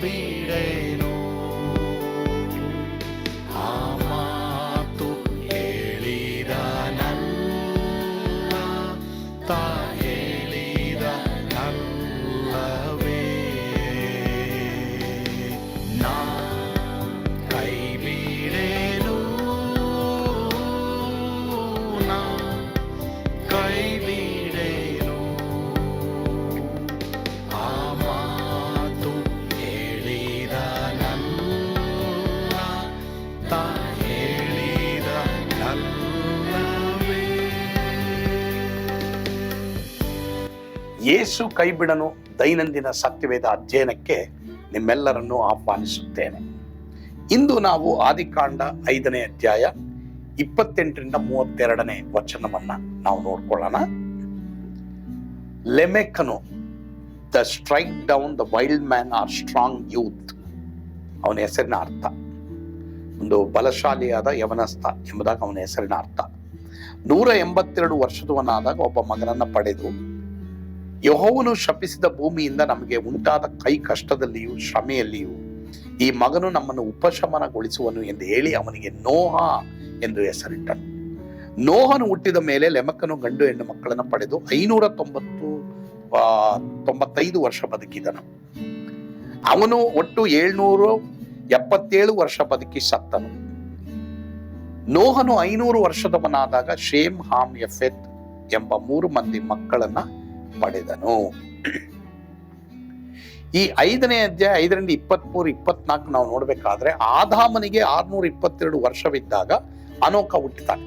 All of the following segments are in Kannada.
be. ಯೇಸು ಕೈಬಿಡನು ದೈನಂದಿನ ಸತ್ಯವೇದ ಅಧ್ಯಯನಕ್ಕೆ ನಿಮ್ಮೆಲ್ಲರನ್ನು ಆಹ್ವಾನಿಸುತ್ತೇನೆ. ಇಂದು ನಾವು ಆದಿಕಾಂಡ ಐದನೇ ಅಧ್ಯಾಯ ಇಪ್ಪತ್ತೆಂಟರಿಂದ ಮೂವತ್ತೆರಡನೇ ವಚನವನ್ನ ನಾವು ನೋಡ್ಕೊಳ್ಳೋಣ. ಲೆಮೆಕನು the strike down the wild man or strong youth ಅವನ ಹೆಸರಿನ ಅರ್ಥ. ಒಂದು ಬಲಶಾಲಿಯಾದ ಯವನಸ್ಥ ಎಂಬುದಾಗಿ ಅವನ ಹೆಸರಿನ ಅರ್ಥ. ನೂರ ಎಂಬತ್ತೆರಡು ವರ್ಷದವನಾದಾಗ ಒಬ್ಬ ಮಗನನ್ನ ಪಡೆದು ಯಹೋವನು ಶಪಿಸಿದ ಭೂಮಿಯಿಂದ ನಮಗೆ ಉಂಟಾದ ಕೈ ಕಷ್ಟದಲ್ಲಿಯೂ ಶ್ರಮೆಯಲ್ಲಿಯೂ ಈ ಮಗನು ನಮ್ಮನ್ನು ಉಪಶಮನಗೊಳಿಸುವನು ಎಂದು ಹೇಳಿ ಅವನಿಗೆ ನೋಹ ಎಂದು ಹೆಸರಿಟ್ಟನು. ನೋಹನು ಹುಟ್ಟಿದ ಮೇಲೆ ಲೆಮಕನು ಗಂಡು ಹೆಣ್ಣು ಮಕ್ಕಳನ್ನು ಪಡೆದು ಐನೂರ ತೊಂಬತ್ತು ತೊಂಬತ್ತೈದು ವರ್ಷ ಬದುಕಿದನು. ಅವನು ಒಟ್ಟು ಏಳ್ನೂರು ಎಪ್ಪತ್ತೇಳು ವರ್ಷ ಬದುಕಿ ಸತ್ತನು. ನೋಹನು ಐನೂರು ವರ್ಷದವನಾದಾಗ ಶೇಮ್ ಹಾಮ್ ಎಫೆತ್ ಎಂಬ ಮೂರು ಮಂದಿ ಮಕ್ಕಳನ್ನ ಪಡೆದನು. ಈ ಐದನೇ ಅಧ್ಯಾಯ ಐದರಿಂದ ಇಪ್ಪತ್ಮೂರು, ಇಪ್ಪತ್ನಾಲ್ಕು ನಾವು ನೋಡ್ಬೇಕಾದ್ರೆ ಆದಾಮನಿಗೆ ಆರ್ನೂರ ಇಪ್ಪತ್ತೆರಡು ವರ್ಷವಿದ್ದಾಗ ಅನೋಕ ಹುಟ್ಟಿತಾನೆ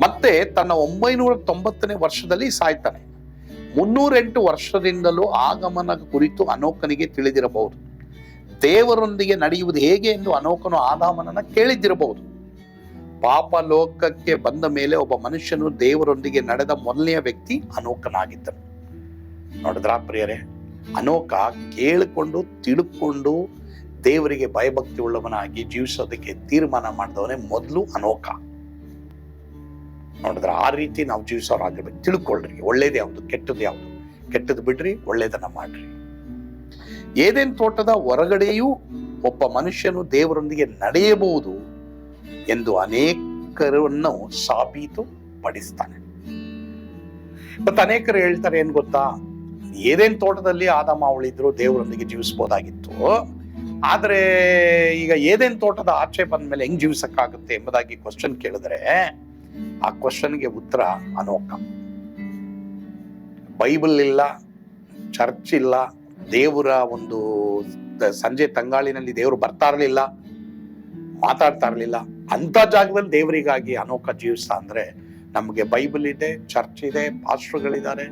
ಮತ್ತೆ ತನ್ನ ಒಂಬೈನೂರ ತೊಂಬತ್ತನೇ ವರ್ಷದಲ್ಲಿ ಸಾಯ್ತಾನೆ. ಮುನ್ನೂರೆಂಟು ವರ್ಷದಿಂದಲೂ ಆಗಮನ ಕುರಿತು ಅನೋಕನಿಗೆ ತಿಳಿದಿರಬಹುದು. ದೇವರೊಂದಿಗೆ ನಡೆಯುವುದು ಹೇಗೆ ಎಂದು ಅನೋಕನು ಆದಾಮನನ್ನ ಕೇಳಿದ್ದಿರಬಹುದು. ಪಾಪ ಲೋಕಕ್ಕೆ ಬಂದ ಮೇಲೆ ಒಬ್ಬ ಮನುಷ್ಯನು ದೇವರೊಂದಿಗೆ ನಡೆದ ಮೊದಲನೆಯ ವ್ಯಕ್ತಿ ಅನೋಕನಾಗಿದ್ದನು. ನೋಡಿದ್ರಾ ಪ್ರಿಯರೇ? ಅನೋಕ ಕೇಳಿಕೊಂಡು, ತಿಳ್ಕೊಂಡು ದೇವರಿಗೆ ಭಯಭಕ್ತಿ ಉಳ್ಳವನಾಗಿ ಜೀವಿಸೋದಕ್ಕೆ ತೀರ್ಮಾನ ಮಾಡಿದವನೇ ಮೊದಲು ಅನೋಕ. ನೋಡಿದ್ರೆ, ಆ ರೀತಿ ನಾವು ಜೀವಿಸೋರಾಗಿರ್ಬೇಕು. ತಿಳ್ಕೊಳ್ರಿ, ಒಳ್ಳೇದು ಯಾವುದು? ಕೆಟ್ಟದ್ದು ಯಾವುದು? ಕೆಟ್ಟದ್ದು ಬಿಡ್ರಿ, ಒಳ್ಳೇದನ್ನ ಮಾಡ್ರಿ. ಏದೇನ್ ತೋಟದ ಹೊರಗಡೆಯೂ ಒಬ್ಬ ಮನುಷ್ಯನು ದೇವರೊಂದಿಗೆ ನಡೆಯಬಹುದು. ಎಂದು ಅನೇಕರನ್ನು ಸಾಬೀತು ಪಡಿಸ್ತಾನೆ. ಮತ್ತೆ ಅನೇಕರು ಹೇಳ್ತಾರೆ ಏನ್ ಗೊತ್ತಾ? ಏದೇನ್ ತೋಟದಲ್ಲಿ ಆದಾಮ ಅವಳಿದ್ರು ದೇವರೊಂದಿಗೆ ಜೀವಿಸಬಹುದಾಗಿತ್ತು ಆದ್ರೆ ಈಗ ಏದೇನ್ ತೋಟದ ಆಚೆ ಬಂದ್ಮೇಲೆ ಹೆಂಗ್ ಜೀವಿಸಕ್ಕಾಗುತ್ತೆ ಎಂಬುದಾಗಿ ಕ್ವಶನ್ ಕೇಳಿದ್ರೆ ಆ ಕ್ವಶನ್ಗೆ ಉತ್ತರ ಅನೋಕ. ಬೈಬಲ್ ಇಲ್ಲ ಚರ್ಚ್ ಇಲ್ಲ, ದೇವರ ಒಂದು ಸಂಜೆ ತಂಗಾಳಿನಲ್ಲಿ ದೇವರು ಬರ್ತಾ ಇರಲಿಲ್ಲ, ಮಾತಾಡ್ತಾ ಇರಲಿಲ್ಲ. ಅಂತ ಜಾಗದಲ್ಲಿ ದೇವರಿಗಾಗಿ ಅನೋಕ ಜೀವಿಸ್ತಾ ಅಂದ್ರೆ ನಮಗೆ ಬೈಬಲ್ ಇದೆ ಚರ್ಚ್ ಇದೆ ಪಾಸ್ಟ್ರುಗಳಿದ್ದಾರೆ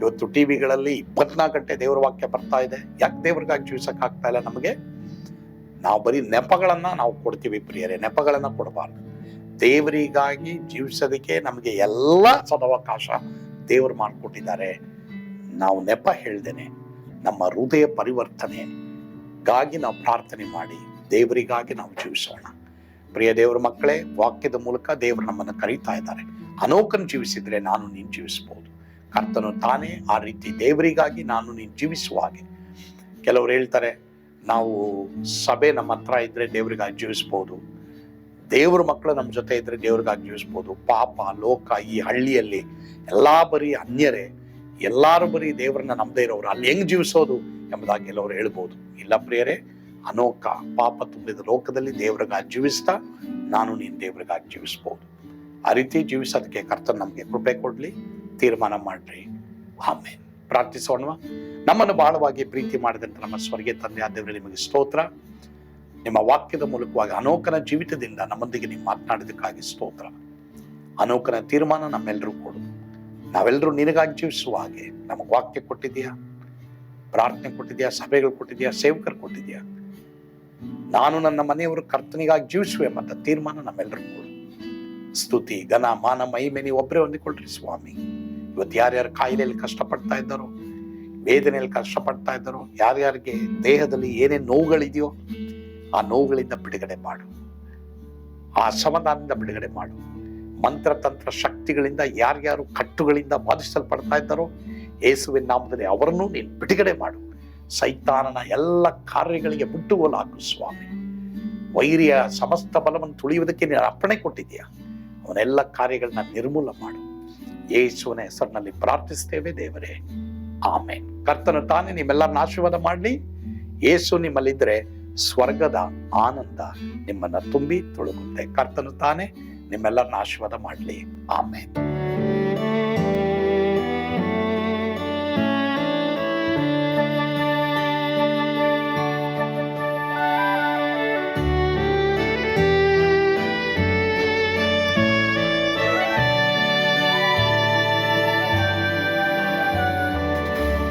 ಇವತ್ತು ಟಿವಿಗಳಲ್ಲಿ ಇಪ್ಪತ್ನಾಲ್ಕು ಗಂಟೆ ದೇವರ ವಾಕ್ಯ ಬರ್ತಾ ಇದೆ. ಯಾಕೆ ದೇವ್ರಿಗಾಗಿ ಜೀವಿಸಕ್ ಆಗ್ತಾ ಇಲ್ಲ ನಮಗೆ? ನಾವು ಬರೀ ನೆಪಗಳನ್ನ ನಾವು ಕೊಡ್ತೀವಿ ಪ್ರಿಯರೇ, ನೆಪಗಳನ್ನ ಕೊಡಬಾರ್ದು. ದೇವರಿಗಾಗಿ ಜೀವಿಸೋದಕ್ಕೆ ನಮಗೆ ಎಲ್ಲ ಸದವಕಾಶ ದೇವರು ಮಾಡಿಕೊಟ್ಟಿದ್ದಾರೆ. ನಾವು ನೆಪ ಹೇಳ್ದೇನೆ, ನಮ್ಮ ಹೃದಯ ಪರಿವರ್ತನೆಗಾಗಿ ನಾವು ಪ್ರಾರ್ಥನೆ ಮಾಡಿ ದೇವರಿಗಾಗಿ ನಾವು ಜೀವಿಸೋಣ. ಪ್ರಿಯ ದೇವರ ಮಕ್ಕಳೇ, ವಾಕ್ಯದ ಮೂಲಕ ದೇವರು ನಮ್ಮನ್ನು ಕರೀತಾ ಇದ್ದಾರೆ. ಅನೋಕನ್ ಜೀವಿಸಿದ್ರೆ ನಾನು ನೀನು ಜೀವಿಸಬಹುದು ಕರ್ತನು ತಾನೇ ಆ ರೀತಿ ದೇವರಿಗಾಗಿ ನಾನು ನೀನು ಜೀವಿಸುವ ಹಾಗೆ. ಕೆಲವರು ಹೇಳ್ತಾರೆ, ನಾವು ಸಭೆ ನಮ್ಮ ಹತ್ರ ಇದ್ರೆ ದೇವರಿಗಾಗಿ ಜೀವಿಸ್ಬೋದು. ದೇವ್ರ ಮಕ್ಕಳು ನಮ್ಮ ಜೊತೆ ಇದ್ರೆ ದೇವ್ರಿಗಾಗಿ ಜೀವಿಸ್ಬೋದು. ಪಾಪ, ಲೋಕ ಈ ಹಳ್ಳಿಯಲ್ಲಿ ಎಲ್ಲ ಬರೀ ಅನ್ಯರೇ, ಎಲ್ಲರೂ ಬರೀ ದೇವರನ್ನ ನಂಬದೇ ಇರೋರು, ಅಲ್ಲಿ ಹೆಂಗ್ ಜೀವಿಸೋದು ಎಂಬುದಾಗಿ ಕೆಲವರು ಹೇಳ್ಬೋದು. ಇಲ್ಲ ಪ್ರಿಯರೇ ಅನೋಕ ಪಾಪ ತುಂಬಿದ ಲೋಕದಲ್ಲಿ ದೇವರಿಗಾಗಿ ಜೀವಿಸ್ತಾ ನಾನು ನೀನು ದೇವರಿಗಾಗಿ ಜೀವಿಸ್ಬೋದು. ಆ ರೀತಿ ಜೀವಿಸೋದಕ್ಕೆ ಕರ್ತ ನಮಗೆ ಕೃಪೆ ಕೊಡ್ಲಿ, ತೀರ್ಮಾನ ಮಾಡ್ರಿ. ಆಮೇಲೆ ಪ್ರಾರ್ಥಿಸೋಣ ನಮ್ಮನ್ನು ಬಹಳವಾಗಿ ಪ್ರೀತಿ ಮಾಡಿದಂತ ನಮ್ಮ ಸ್ವರ್ಗೀಯ ತಂದೆ ಆದವರೇ ನಿಮಗೆ ಸ್ತೋತ್ರ. ನಿಮ್ಮ ವಾಕ್ಯದ ಮೂಲಕವಾಗಿ ಅನೋಕನ ಜೀವಿತದಿಂದ ನಮ್ಮೊಂದಿಗೆ ನೀವು ಮಾತನಾಡಿದಕ್ಕಾಗಿ ಸ್ತೋತ್ರ. ಅನೋಕನ ತೀರ್ಮಾನ ನಮ್ಮೆಲ್ಲರೂ ಕೊಡು. ನಾವೆಲ್ಲರೂ ನಿನಗಾಗಿ ಜೀವಿಸುವ ಹಾಗೆ ನಮಗೆ ವಾಕ್ಯ ಕೊಟ್ಟಿದ್ಯಾ ಪ್ರಾರ್ಥನೆ ಕೊಟ್ಟಿದ್ಯಾ ಸಭೆಗಳು ಕೊಟ್ಟಿದೆಯಾ ಸೇವಕರು ಕೊಟ್ಟಿದ್ಯಾ ನಾನು ನನ್ನ ಮನೆಯವರು ಕರ್ತನಿಗಾಗಿ ಜೀವಿಸುವೆ ಎಂಬಂತ ತೀರ್ಮಾನ ನಮ್ಮೆಲ್ಲರೂ ಕೂಡ ಸ್ತುತಿ, ಘನ, ಮಾನ, ಮಹಿಮೆ, ನೀವು ಒಬ್ಬರೇ ಹೊಂದಿಕೊಳ್ರಿ ಸ್ವಾಮಿ. ಇವತ್ತು ಯಾರ್ಯಾರು ಕಾಯಿಲೆಯಲ್ಲಿ ಕಷ್ಟಪಡ್ತಾ ಇದ್ದಾರೋ, ವೇದನೆಯಲ್ಲಿ ಕಷ್ಟಪಡ್ತಾ ಇದ್ದಾರೋ, ಯಾರ್ಯಾರಿಗೆ ದೇಹದಲ್ಲಿ ಏನೇನು ನೋವುಗಳಿದೆಯೋ ಆ ನೋವುಗಳಿಂದ ಬಿಡುಗಡೆ ಮಾಡು. ಆ ಅಸಮಾಧಾನದಿಂದ ಬಿಡುಗಡೆ ಮಾಡು. ಮಂತ್ರತಂತ್ರ ಶಕ್ತಿಗಳಿಂದ ಯಾರ್ಯಾರು ಕಟ್ಟುಗಳಿಂದ ಬಾಧಿಸಲ್ಪಡ್ತಾ ಇದ್ದಾರೋ, ಯೇಸುವಿನ ನಾಮದಲ್ಲಿ ಅವರನ್ನು ನೀನು ಬಿಡುಗಡೆ ಮಾಡು. ಸೈತಾನನ ಎಲ್ಲ ಕಾರ್ಯಗಳಿಗೆ ಮುಟ್ಟುಗೋಲಾಗು ಸ್ವಾಮಿ. ವೈರಿಯ ಸಮಸ್ತ ಬಲವನ್ನು ತುಳಿಯುವುದಕ್ಕೆ ನೀನು ಅರ್ಪಣೆ ಕೊಟ್ಟಿದ್ದೀಯ? ಅವನೆಲ್ಲ ಕಾರ್ಯಗಳನ್ನ ನಿರ್ಮೂಲ ಮಾಡು. ಯೇಸುವಿನ ಹೆಸರಿನಲ್ಲಿ ಪ್ರಾರ್ಥಿಸ್ತೇವೆ ದೇವರೇ. ಆಮೇನ್. ಕರ್ತನು ತಾನೇ, ನಿಮ್ಮೆಲ್ಲರನ್ನ ಆಶೀರ್ವಾದ ಮಾಡಲಿ. ಯೇಸು ನಿಮ್ಮಲ್ಲಿದ್ರೆ ಸ್ವರ್ಗದ ಆನಂದ ನಿಮ್ಮನ್ನ ತುಂಬಿ ತುಳುಕುತ್ತೆ ಕರ್ತನು ತಾನೇ, ನಿಮ್ಮೆಲ್ಲರನ್ನ ಆಶೀರ್ವಾದ ಮಾಡಲಿ. ಆಮೇನ್.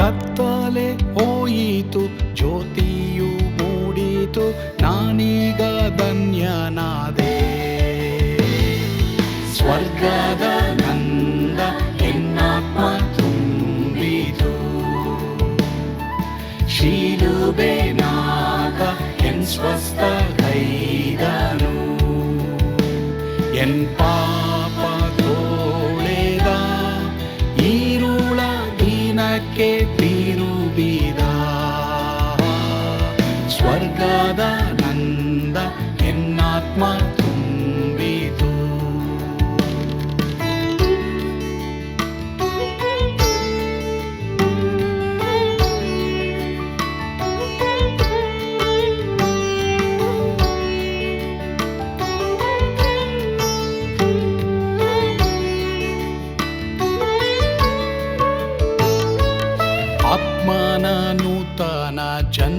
ಕತ್ತಲೆ ಹೋಯಿತು ಜ್ಯೋತಿಯು ಮೂಡಿತು ನಾನೀಗ ಧನ್ಯನಾದೆ. ಸ್ವರ್ಗದ ನಂದ ಎನ್ನಾತ್ಮ ತುಂಬಿತು. ಶೀಲುಬೆನಾಗ ಎನ್ ಸ್ವಸ್ಥ ದಿನಕ್ಕೆ ತಿರುಬಿದ ಸ್ವರ್ಗದ ನಂದ